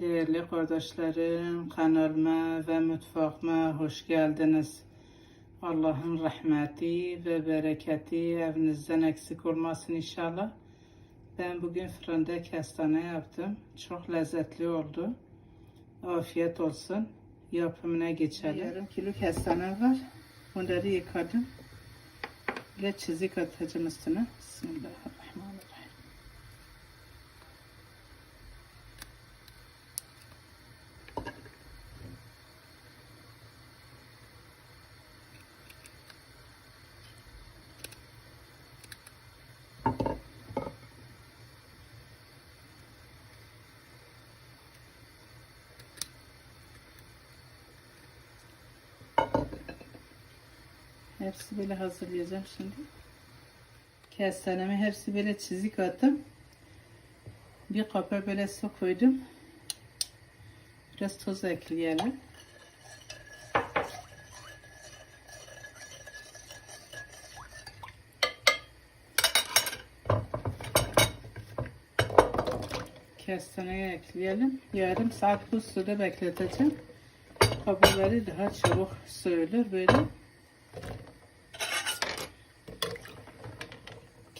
Değerli kardeşlerim, kanalıma ve mutfağıma hoş geldiniz. Allah'ın rahmeti ve bereketi evinizden eksik olmasın inşallah. Ben bugün fırında kestane yaptım. Çok lezzetli oldu. Afiyet olsun. Yapımına geçelim. Yarım kilo kestane var. Bunları yıkadım. Ve çizik atacağım üstüne. Bismillahirrahmanirrahim. Hepsi böyle hazırlayacağım şimdi. Kestanemi hepsi böyle çizik attım. Bir kapa böyle su koydum. Biraz tuz ekleyelim. Kestaneyi ekleyelim. Yarım saat bu suda bekleteceğim. Kabukları daha çabuk soyulur böyle.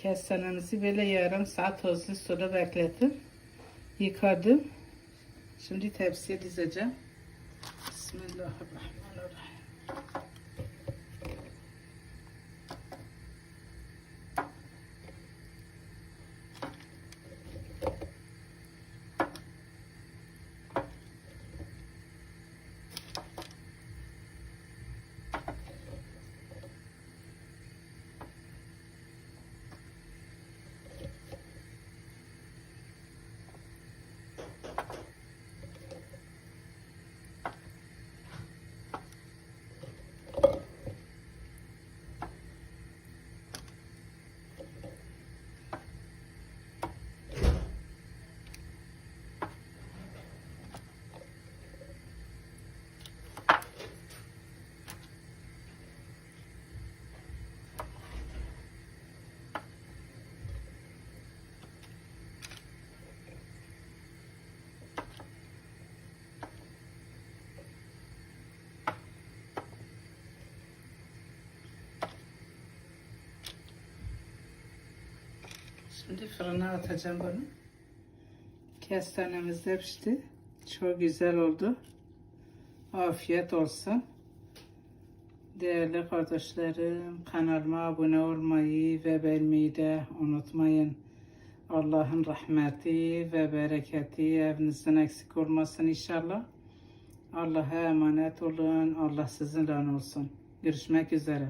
Kestanemizi böyle yarım saat tozlu suda beklettim. Yıkadım. Şimdi tepsiye dizeceğim. Bismillahirrahmanirrahim. Şimdi fırına atacağım bunu. Kestanemiz de pişti. Çok güzel oldu. Afiyet olsun. Değerli kardeşlerim, kanalıma abone olmayı ve beğenmeyi de unutmayın. Allah'ın rahmeti ve bereketi evinizden eksik olmasın inşallah. Allah'a emanet olun. Allah sizinle olsun. Görüşmek üzere.